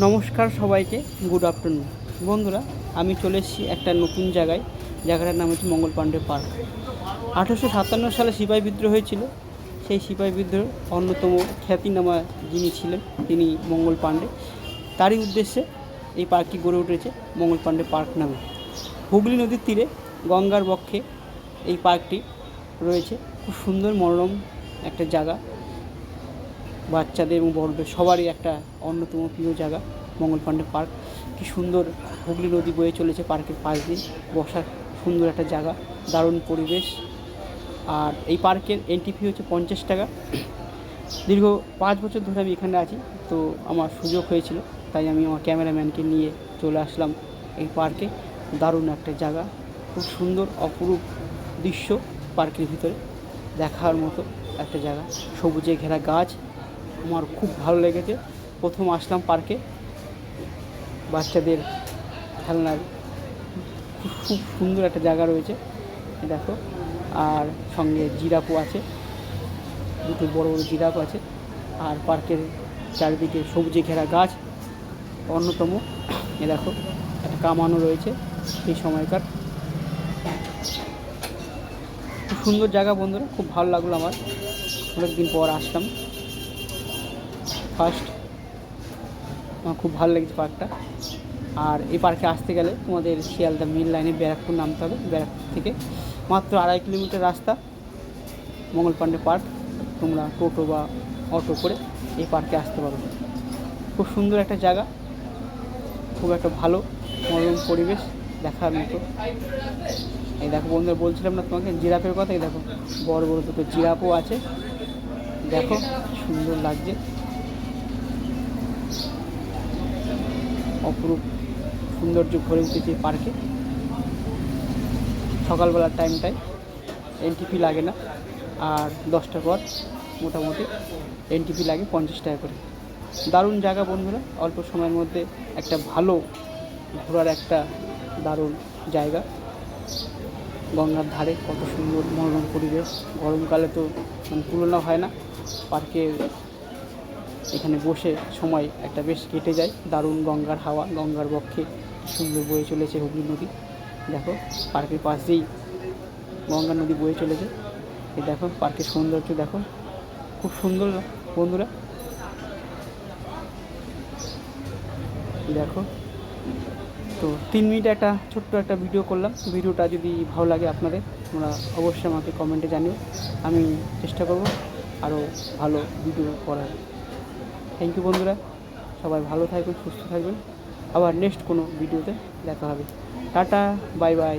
নমস্কার সবাইকে good afternoon বন্ধুরা, আমি চলে এসেছি একটা নতুন জায়গায়। জায়গাটার নাম হচ্ছে মঙ্গল পাণ্ডে পার্ক। আঠেরোশো সাতান্ন সালে সিপাহী বিদ্রোহ হয়েছিল। সেই সিপাহী বিদ্রোহ অন্যতম খ্যাতিনামা যিনি ছিলেন, তিনি মঙ্গল পাণ্ডে। তারই উদ্দেশ্যে এই পার্কটি গড়ে উঠেছে মঙ্গল পাণ্ডে পার্ক নামে। হুগলি নদীর তীরে গঙ্গার বক্ষে এই পার্কটি রয়েছে। খুব সুন্দর মনোরম একটা জায়গা। বাচ্চাদের এবং বড়দের সবারই একটা অন্যতম প্রিয় জায়গা, মঙ্গল পাণ্ডে পার্ক। কি সুন্দর হুগলি নদী বয়ে চলেছে পার্কের পাশ দিয়ে। বসার সুন্দর একটা জায়গা, দারুণ পরিবেশ। আর এই পার্কের এন্ট্রি ফি হচ্ছে পঞ্চাশ টাকা। দীর্ঘ পাঁচ বছর ধরে আমি এখানে আছি, তো আমার সুযোগ হয়েছিল, তাই আমি আমার ক্যামেরাম্যানকে নিয়ে চলে আসলাম এই পার্কে। দারুণ একটা জায়গা, খুব সুন্দর, অপরূপ দৃশ্য পার্কের ভিতরে। দেখার মতো একটা জায়গা, সবুজে ঘেরা গাছ আমার খুব ভালো লেগেছে। প্রথম আসলাম পার্কে বাচ্চাদের খেলনার খুব সুন্দর একটা জায়গা রয়েছে দেখো। আর সঙ্গে জিরাফও আছে, দুটো বড় বড় জিরাফ আছে। আর পার্কের চারিদিকে সবুজে ঘেরা গাছ, অন্যতম এ দেখো, একটা কামানো রয়েছে সেই সময়কার। খুব সুন্দর জায়গা বন্ধুরা, খুব ভালো লাগল আমার। অনেকদিন পর আসলাম। ফার্স্ট। আমার খুব ভালো লেগেছে পার্কটা। আর এই পার্কে আসতে গেলে তোমাদের শিয়ালদা মিল লাইনে ব্যারাকপুর নামতে হবে, ব্যারাকপুর থেকে মাত্র আড়াই কিলোমিটার রাস্তা, মঙ্গল পাণ্ডে পার্ক। তোমরা টোটো বা অটো করে এই পার্কে আসতে পারো। খুব সুন্দর একটা জায়গা, খুব একটা ভালো মনোরম পরিবেশ দেখার মতো। এই দেখো বন্ধুরা, বলছিলাম না তোমাকে, জিরাফের কথা, এই দেখো বড় বড় দুটো জিরাফও আছে। দেখো, সুন্দর লাগছে। অপরূপ সৌন্দর্য ভরে উঠেছে পার্কে সকালবেলার টাইমটায় এনটিপি লাগে না। আর দশটার পর মোটামুটি এনটিপি লাগে পঞ্চাশ টাকা করে। দারুণ জায়গা বন্ধুরা, অল্প সময়ের মধ্যে একটা ভালো ঘোরার একটা দারুণ জায়গা। গঙ্গার ধারে কত সুন্দর মনোরম পরিবেশ। গরমকালে তো মানে তুলনা হয় না। পার্কে এখানে বসে সময় একটা বেশ কেটে যায়। দারুণ গঙ্গার হাওয়া, গঙ্গার বক্ষে সুন্দর বয়ে চলেছে হুগলি নদী। দেখো, পার্কের পাশ দিয়েই গঙ্গা নদী বয়ে চলেছে। এই দেখো, পার্কের সৌন্দর্য দেখো। খুব সুন্দর বন্ধুরা? দেখো, তো তিন মিনিট একটা ছোট্ট একটা ভিডিও করলাম। ভিডিওটা যদি ভালো লাগে আপনাদের, তোমরা অবশ্যই আমাকে কমেন্টে জানিও। আমি চেষ্টা করব আরও ভালো ভিডিও করার। থ্যাংক ইউ বন্ধুরা। সবাই ভালো থাকবেন, সুস্থ থাকবেন। আবার নেক্সট কোনো ভিডিওতে দেখা হবে। Tata bye bye